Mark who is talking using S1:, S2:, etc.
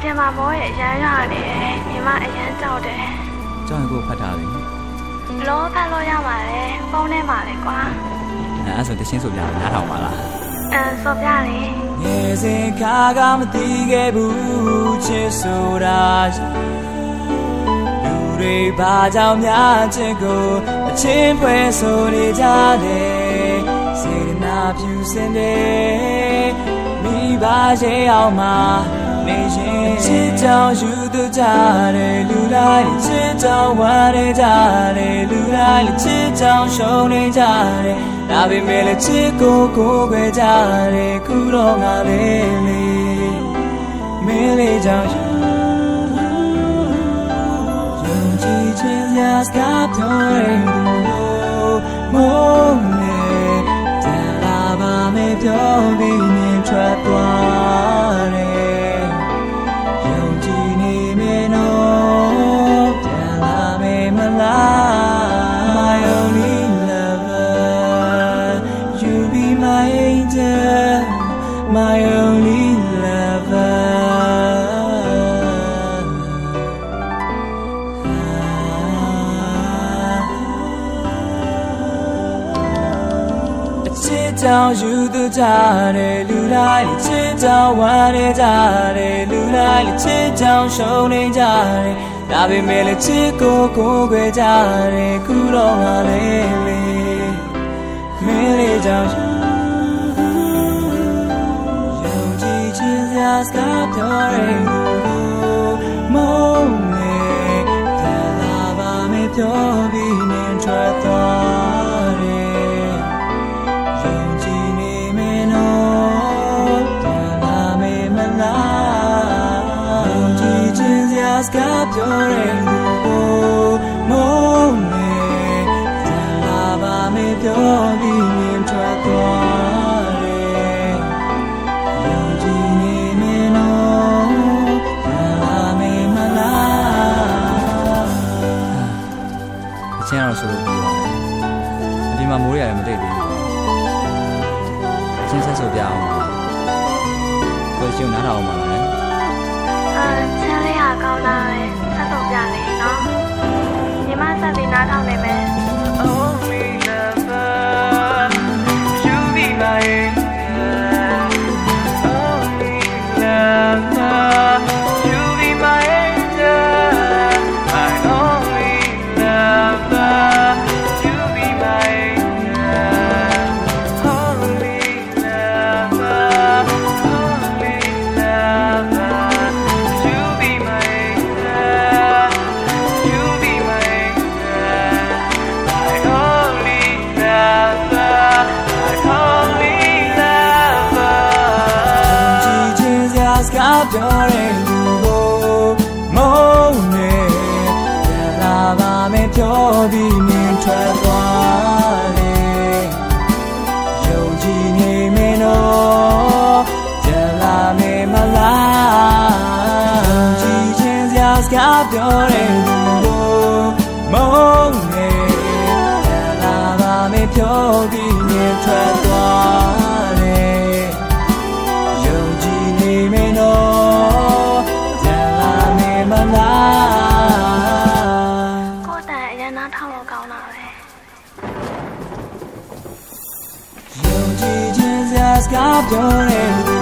S1: ပြင်မှာမိုးရအရန်ရွာနေတယ်ညီမအရန်ကြောက်တယ်
S2: ကြောင်းကိုဖတ်ထားပြီ
S1: ဘလို့ဖတ်လို့ရပါလဲဖုန်းထဲမှာလေကွာ
S2: အဲအဲ့ဆိုတချင်းဆိုပြနားထောင်ပါလား
S1: အဲဆိုပြလေ
S2: ငယ်စဉ်ခါကမသိခဲ့ဘူးချစ်ဆိုတာလူတွေဘာကြောင့်များချစ်ကိုအချင်းဖွဲဆိုနေကြတယ်စေတနာဖြူစင်တယ်မိဘရဲ့အောင်မှာ နေရင်ချစ်ကြောင်ယူသူကြတယ်လူတိုင်းချစ်ကြောင်ဝမ်းနေကြတယ်လူတိုင်းချစ်ကြောင်ရှုံးနေကြတယ်ဒါပေမဲ့လည်းချစ်ကိုကိုယ်ပဲကြတယ်ခုတော့ငါလေးလေးမင်းလေးကြောင့်ယူယုံကြည်ခြင်းရာစကားပြောရင်မုန်းနေတယ်လာပါမယ်ပြောပြီးမြင်ထွက်သွား my only lover အချစ်ကြောင့်ယူသူကြတယ်လူတိုင်းချစ်ကြောင့်ဝမ်းနေကြတယ်လူတိုင်းချစ်ကြောင့်ရှုံးနေကြတယ်ဒါပေ ခြင်းစရာစကားပြောရင်မုန်းနေတယ်လာပါမယ်ပြောပြီး ချင်းအောင်ဆိုလို့ပြောပါတယ်အဒီမှာမိုးရတယ်မတိတ်သေးဘူးချင်းဆက်ဆိုပြအောင်ပါကိုရှင်နားထောင်အောင်ပါလား
S1: အဲချမ်းလေးဟာကောင်းတာပဲဆက်ဆိုပြလေနော်ညီမဆက်ပြီးနားထောင်နေမယ်
S2: စရာစကားပြောတဲ့လူကိုမုန်းနေပြန်လာပါမယ်ပြောပြီးမြင်ထွက်သွားတယ်ယုံကြည်နေမင်းတော့ပြန်လာမယ်မလားယုံကြည်ချင်းစရာစကားပြောတဲ့လူကိုမုန်းနေပြန်လာပါမယ်ပြောပြီးမြင်ထွက်
S1: ထောင်လို့ကောင်းတာပဲ
S2: ယုံကြည်ခြင်းစရာစကားပြောတဲ့လူ